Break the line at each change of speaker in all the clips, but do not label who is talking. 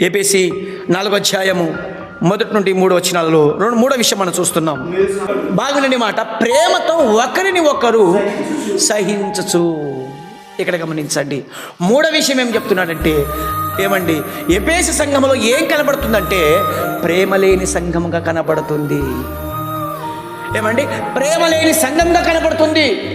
APC నాలుగో అధ్యాయము మొదటి నుండి మూడు వచనాలలో రెండు మూడో విషయం మనం చూస్తున్నాం. బాగుండండి మాట. ప్రేమతో ఒకరిని ఒకరు సహించచ్చు. ఇక్కడ గమనించండి. మూడో విషయం ఏం చెప్తున్నాడంటే ఏమండి ఎపేసి సంఘంలో ఏం కనబడుతుందంటే ప్రేమ లేని సంఘముగా కనబడుతుంది. ఏమండి ప్రేమ లేని సంఘంగా కనబడుతుంది.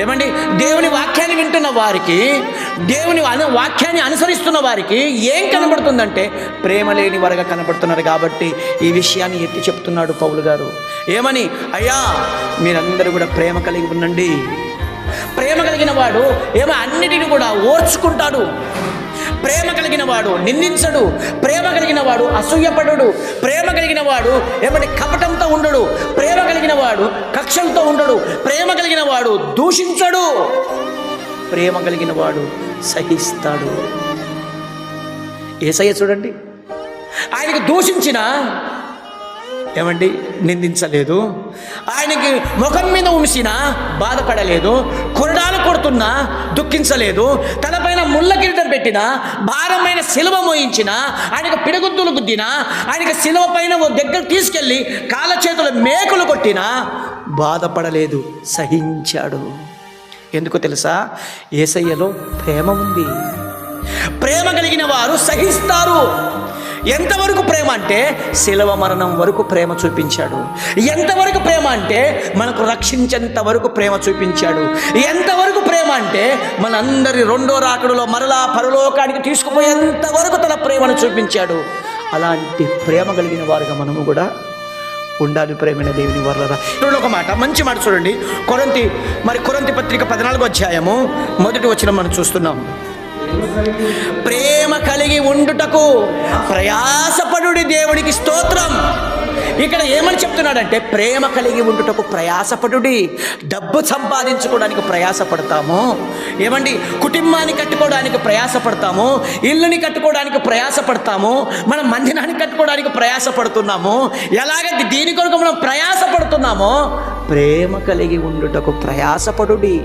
ఏమండి దేవుని వాక్యాన్ని వింటున్న వారికి దేవుని అను వాక్యాన్ని అనుసరిస్తున్న వారికి ఏం కనబడుతుందంటే ప్రేమ లేని వారుగా కనబడుతున్నారు కాబట్టి ఈ విషయాన్ని ఎత్తి చెప్తున్నాడు పౌలు గారు. ఏమని? అయ్యా మీరందరూ కూడా ప్రేమ కలిగి ఉండండి. ప్రేమ కలిగిన వాడు ఏమో అన్నిటిని కూడా ఓర్చుకుంటాడు. ప్రేమ కలిగిన వాడు నిందించడు. ప్రేమ కలిగిన వాడు అసూయపడు ప్రేమ కలిగిన వాడు ఏమంటే కపటంతో ఉండడు. ప్రేమ కలిగిన వాడు కక్షలతో ఉండడు. ప్రేమ కలిగిన వాడు దూషించడు. ప్రేమ కలిగిన వాడు సహిస్తాడు. ఏసయ్య చూడండి ఆయనకి దూషించిన ఏమండి నిందించలేదు. ఆయనకి ముఖం మీద ఉంచిన బాధపడలేదు. కొరడాలు కొడుతున్నా దుఃఖించలేదు. తనపైన ముళ్ళ కిరీటం పెట్టిన భారమైన శిలవ మోయించిన ఆయనకు పిడగుద్దులు గుద్దిన ఆయనకి శిలవ పైన ఓ దగ్గర తీసుకెళ్ళి కాళ్ళ చేతుల మేకులు కొట్టిన బాధపడలేదు సహించాడు. ఎందుకు తెలుసా? ఏసయ్యలో ప్రేమ ఉంది. ప్రేమ కలిగిన వారు సహిస్తారు. ఎంతవరకు ప్రేమ అంటే శిలవ మరణం వరకు ప్రేమ చూపించాడు. ఎంతవరకు ప్రేమ అంటే మనకు రక్షించేంత వరకు ప్రేమ చూపించాడు. ఎంతవరకు ప్రేమ అంటే మనందరి రెండో రాకడలో మరలా పరలోకానికి తీసుకుపోయేంత వరకు తన ప్రేమను చూపించాడు. అలాంటి ప్రేమ కలిగిన వారుగా మనము కూడా ఉండాలి ప్రేమైన దేవుని వర్లరా. ఇప్పుడు ఒక మాట మంచి మాట చూడండి. కొరంతి మరి కొరంతి పత్రిక పద్నాలుగో అధ్యాయము మొదటి వచ్చిన మనం చూస్తున్నాం. ప్రేమ కలిగి ఉండుటకు ప్రయాసపడుడి దేవుడికి స్తోత్రం. ఇక్కడ ఏమని చెప్తున్నాడంటే ప్రేమ కలిగి ఉండుటకు ప్రయాసపడుడి డబ్బు సంపాదించుకోవడానికి ప్రయాసపడతాము. ఏమండి? కుటుంబాన్ని కట్టుకోవడానికి ప్రయాసపడతాము ఇల్లుని కట్టుకోవడానికి ప్రయాసపడతాము మన మందిరాన్ని కట్టుకోవడానికి ప్రయాసపడుతున్నాము. ఎలాగైతే దీని కొరకు మనం ప్రయాసపడుతున్నామో ప్రేమ కలిగి ఉండుటకు ప్రయాసపడుడి.